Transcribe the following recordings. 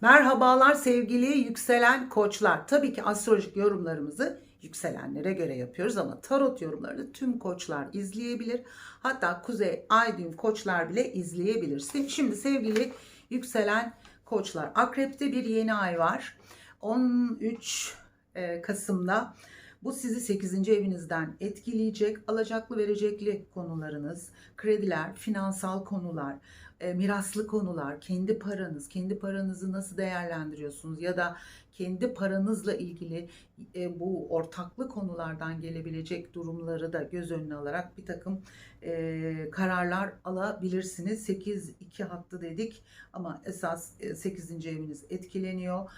Merhabalar sevgili yükselen koçlar. Tabii ki astrolojik yorumlarımızı yükselenlere göre yapıyoruz ama tarot yorumlarını tüm koçlar izleyebilir. Hatta Kuzey Ay düğüm koçlar bile izleyebilir. Şimdi sevgili yükselen koçlar. Akrep'te bir yeni ay var. 13 e, Kasım'da bu sizi 8. evinizden etkileyecek. Alacaklı verecekli konularınız, krediler, finansal konular, e, miraslı konular, kendi paranız, kendi paranızı nasıl değerlendiriyorsunuz ya da kendi paranızla ilgili e, bu ortaklı konulardan gelebilecek durumları da göz önüne alarak bir takım e, kararlar alabilirsiniz. 8-2 hattı dedik ama esas e, 8. eviniz etkileniyor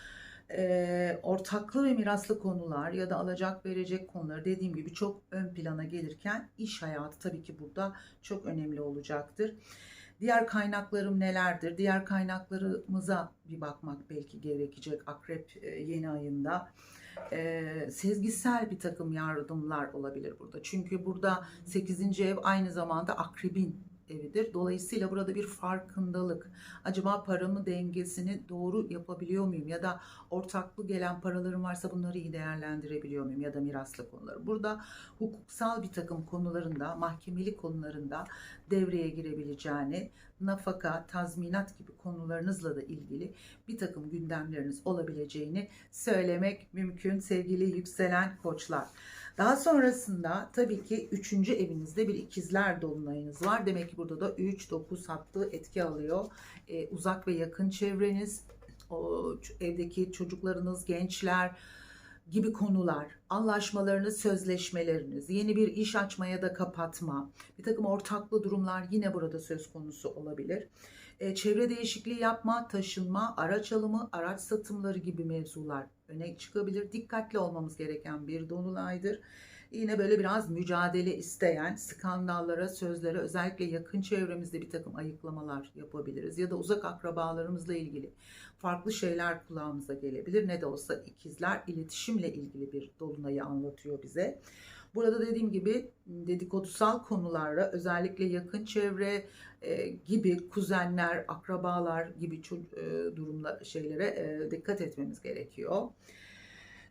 e, ortaklı ve miraslı konular ya da alacak verecek konuları dediğim gibi çok ön plana gelirken iş hayatı tabii ki burada çok önemli olacaktır. Diğer kaynaklarım nelerdir? Diğer kaynaklarımıza bir bakmak belki gerekecek Akrep yeni ayında. E, sezgisel bir takım yardımlar olabilir burada. Çünkü burada 8. ev aynı zamanda akrebin evidir. Dolayısıyla burada bir farkındalık. Acaba paramı dengesini doğru yapabiliyor muyum? Ya da ortaklı gelen paralarım varsa bunları iyi değerlendirebiliyor muyum? Ya da miraslı konuları. Burada hukuksal bir takım konularında, mahkemelik konularında devreye girebileceğini, nafaka, tazminat gibi konularınızla da ilgili bir takım gündemleriniz olabileceğini söylemek mümkün sevgili yükselen koçlar. Daha sonrasında tabii ki 3. evinizde bir ikizler dolunayınız var. Demek ki burada da 3-9 hattı etki alıyor. Ee, uzak ve yakın çevreniz, o evdeki çocuklarınız, gençler gibi konular, anlaşmalarınız, sözleşmeleriniz, yeni bir iş açmaya da kapatma, bir takım ortaklı durumlar yine burada söz konusu olabilir. Ee, çevre değişikliği yapma, taşınma, araç alımı, araç satımları gibi mevzular öne çıkabilir. Dikkatli olmamız gereken bir dolunaydır. Yine böyle biraz mücadele isteyen skandallara, sözlere özellikle yakın çevremizde bir takım ayıklamalar yapabiliriz. Ya da uzak akrabalarımızla ilgili farklı şeyler kulağımıza gelebilir. Ne de olsa ikizler iletişimle ilgili bir dolunayı anlatıyor bize. Burada dediğim gibi dedikodusal konularla özellikle yakın çevre e, gibi kuzenler, akrabalar gibi e, durumlar şeylere e, dikkat etmemiz gerekiyor.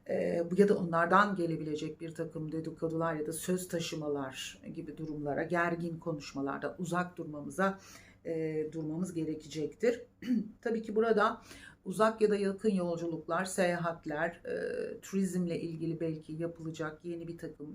E, ya da onlardan gelebilecek bir takım dedikodular ya da söz taşımalar gibi durumlara, gergin konuşmalarda uzak durmamıza e, durmamız gerekecektir. Tabii ki burada uzak ya da yakın yolculuklar, seyahatler, e, turizmle ilgili belki yapılacak yeni bir takım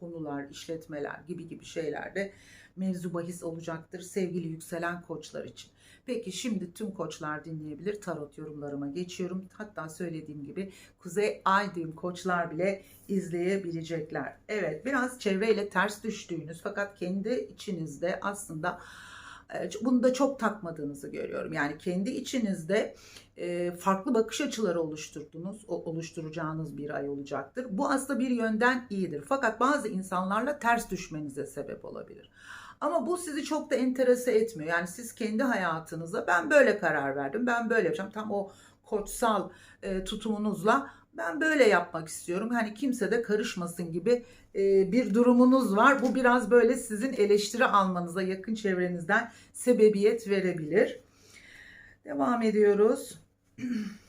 konular, işletmeler gibi gibi şeylerde mevzu bahis olacaktır sevgili yükselen koçlar için. Peki şimdi tüm koçlar dinleyebilir. Tarot yorumlarıma geçiyorum. Hatta söylediğim gibi Kuzey Ay düğüm koçlar bile izleyebilecekler. Evet biraz çevreyle ters düştüğünüz fakat kendi içinizde aslında e, bunu da çok takmadığınızı görüyorum. Yani kendi içinizde e, farklı bakış açıları oluşturdunuz, oluşturacağınız bir ay olacaktır. Bu aslında bir yönden iyidir. Fakat bazı insanlarla ters düşmenize sebep olabilir. Ama bu sizi çok da enterese etmiyor. Yani siz kendi hayatınıza ben böyle karar verdim, ben böyle yapacağım. Tam o koçsal e, tutumunuzla ben böyle yapmak istiyorum. Hani kimse de karışmasın gibi e, bir durumunuz var. Bu biraz böyle sizin eleştiri almanıza yakın çevrenizden sebebiyet verebilir. Devam ediyoruz.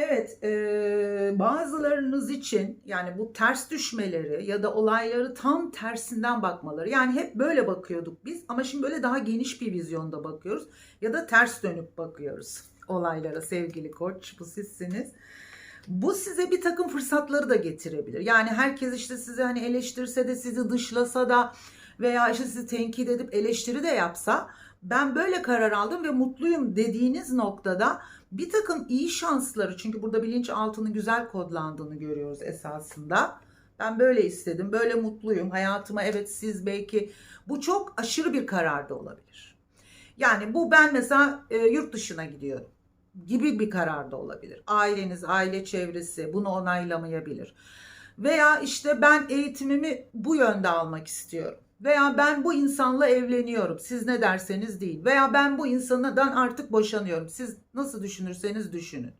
Evet, e, bazılarınız için yani bu ters düşmeleri ya da olayları tam tersinden bakmaları. Yani hep böyle bakıyorduk biz ama şimdi böyle daha geniş bir vizyonda bakıyoruz ya da ters dönüp bakıyoruz olaylara sevgili koç. Bu sizsiniz. Bu size bir takım fırsatları da getirebilir. Yani herkes işte sizi hani eleştirse de sizi dışlasa da veya işte sizi tenkit edip eleştiri de yapsa ben böyle karar aldım ve mutluyum dediğiniz noktada bir takım iyi şansları çünkü burada bilinç altını güzel kodlandığını görüyoruz esasında. Ben böyle istedim, böyle mutluyum. Hayatıma evet siz belki bu çok aşırı bir karar da olabilir. Yani bu ben mesela e, yurt dışına gidiyorum gibi bir karar da olabilir. Aileniz, aile çevresi bunu onaylamayabilir. Veya işte ben eğitimimi bu yönde almak istiyorum. Veya ben bu insanla evleniyorum. Siz ne derseniz değil. Veya ben bu insandan artık boşanıyorum. Siz nasıl düşünürseniz düşünün.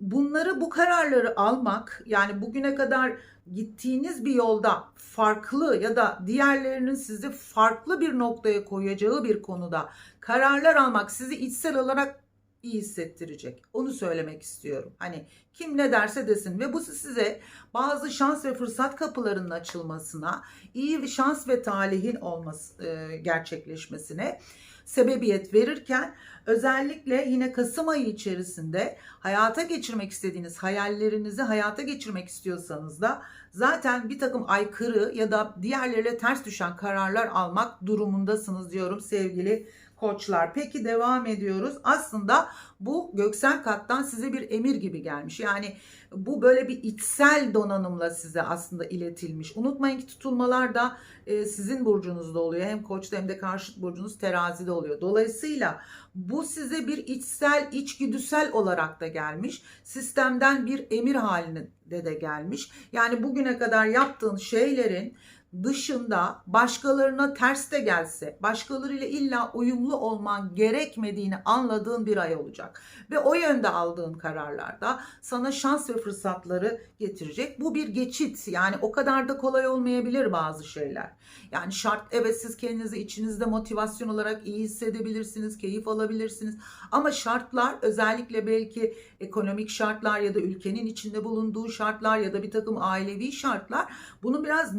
bunları bu kararları almak yani bugüne kadar gittiğiniz bir yolda farklı ya da diğerlerinin sizi farklı bir noktaya koyacağı bir konuda kararlar almak sizi içsel olarak iyi hissettirecek. Onu söylemek istiyorum. Hani kim ne derse desin ve bu size bazı şans ve fırsat kapılarının açılmasına, iyi şans ve talihin olması e, gerçekleşmesine sebebiyet verirken özellikle yine Kasım ayı içerisinde hayata geçirmek istediğiniz hayallerinizi hayata geçirmek istiyorsanız da zaten bir takım aykırı ya da diğerleriyle ters düşen kararlar almak durumundasınız diyorum sevgili koçlar. Peki devam ediyoruz. Aslında bu göksel kattan size bir emir gibi gelmiş. Yani bu böyle bir içsel donanımla size aslında iletilmiş. Unutmayın ki tutulmalar da e, sizin burcunuzda oluyor. Hem koçta hem de karşıt burcunuz terazide oluyor. Dolayısıyla bu size bir içsel, içgüdüsel olarak da gelmiş. Sistemden bir emir halinde de gelmiş. Yani bugüne kadar yaptığın şeylerin dışında başkalarına ters de gelse, başkalarıyla illa uyumlu olman gerekmediğini anladığın bir ay olacak. Ve o yönde aldığın kararlarda sana şans ve fırsatları getirecek. Bu bir geçit. Yani o kadar da kolay olmayabilir bazı şeyler. Yani şart evet siz kendinizi içinizde motivasyon olarak iyi hissedebilirsiniz, keyif alabilirsiniz. Ama şartlar özellikle belki ekonomik şartlar ya da ülkenin içinde bulunduğu şartlar ya da bir takım ailevi şartlar bunun biraz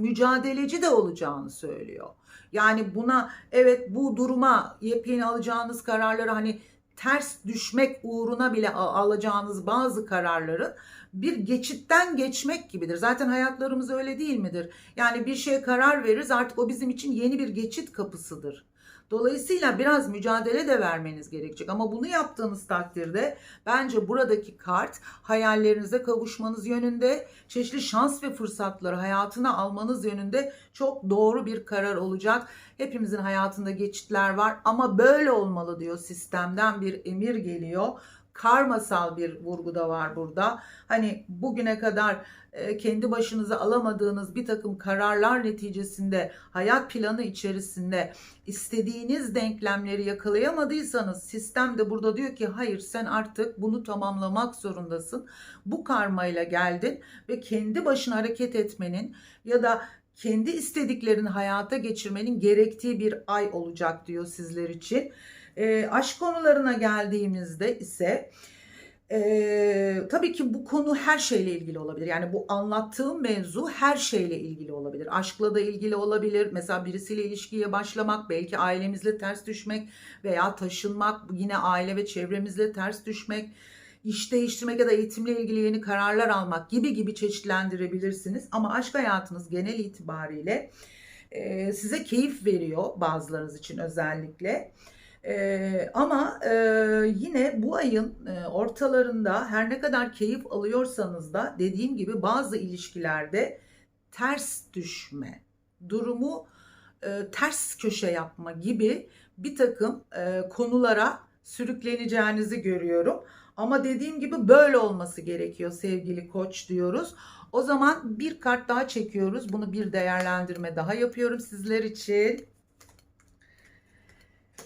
mücadeleci de olacağını söylüyor. Yani buna evet bu duruma yepyeni alacağınız kararları hani ters düşmek uğruna bile alacağınız bazı kararları bir geçitten geçmek gibidir. Zaten hayatlarımız öyle değil midir? Yani bir şeye karar veririz artık o bizim için yeni bir geçit kapısıdır. Dolayısıyla biraz mücadele de vermeniz gerekecek. Ama bunu yaptığınız takdirde bence buradaki kart hayallerinize kavuşmanız yönünde, çeşitli şans ve fırsatları hayatına almanız yönünde çok doğru bir karar olacak. Hepimizin hayatında geçitler var ama böyle olmalı diyor sistemden bir emir geliyor karmasal bir vurgu da var burada. Hani bugüne kadar e, kendi başınıza alamadığınız bir takım kararlar neticesinde hayat planı içerisinde istediğiniz denklemleri yakalayamadıysanız sistem de burada diyor ki hayır sen artık bunu tamamlamak zorundasın. Bu karmayla geldin ve kendi başına hareket etmenin ya da kendi istediklerini hayata geçirmenin gerektiği bir ay olacak diyor sizler için. E, aşk konularına geldiğimizde ise ee, tabii ki bu konu her şeyle ilgili olabilir. Yani bu anlattığım mevzu her şeyle ilgili olabilir. Aşkla da ilgili olabilir. Mesela birisiyle ilişkiye başlamak, belki ailemizle ters düşmek veya taşınmak, yine aile ve çevremizle ters düşmek, iş değiştirmek ya da eğitimle ilgili yeni kararlar almak gibi gibi çeşitlendirebilirsiniz. Ama aşk hayatınız genel itibariyle e, size keyif veriyor bazılarınız için özellikle. Ee, ama e, yine bu ayın e, ortalarında her ne kadar keyif alıyorsanız da dediğim gibi bazı ilişkilerde ters düşme, durumu e, ters köşe yapma gibi bir takım e, konulara sürükleneceğinizi görüyorum. Ama dediğim gibi böyle olması gerekiyor sevgili koç diyoruz. O zaman bir kart daha çekiyoruz. Bunu bir değerlendirme daha yapıyorum sizler için.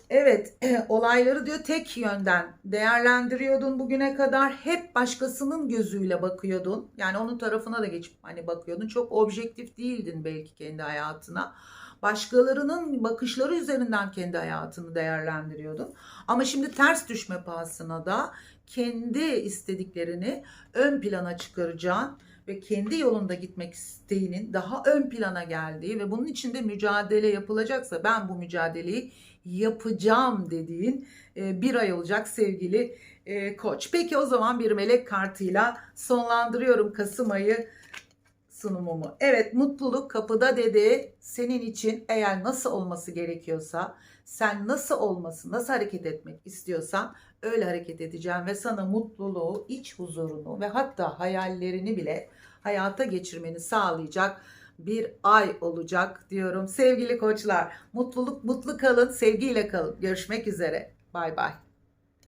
Evet, olayları diyor tek yönden değerlendiriyordun bugüne kadar. Hep başkasının gözüyle bakıyordun. Yani onun tarafına da geçip hani bakıyordun. Çok objektif değildin belki kendi hayatına. Başkalarının bakışları üzerinden kendi hayatını değerlendiriyordun. Ama şimdi ters düşme pahasına da kendi istediklerini ön plana çıkaracağın ve kendi yolunda gitmek isteğinin daha ön plana geldiği ve bunun için de mücadele yapılacaksa ben bu mücadeleyi yapacağım dediğin e, bir ay olacak sevgili e, koç. Peki o zaman bir melek kartıyla sonlandırıyorum Kasım ayı sunumumu. Evet mutluluk kapıda dedi. Senin için eğer nasıl olması gerekiyorsa sen nasıl olması, nasıl hareket etmek istiyorsan öyle hareket edeceğim ve sana mutluluğu, iç huzurunu ve hatta hayallerini bile hayata geçirmeni sağlayacak bir ay olacak diyorum. Sevgili koçlar, mutluluk mutlu kalın, sevgiyle kalın. Görüşmek üzere. Bay bay.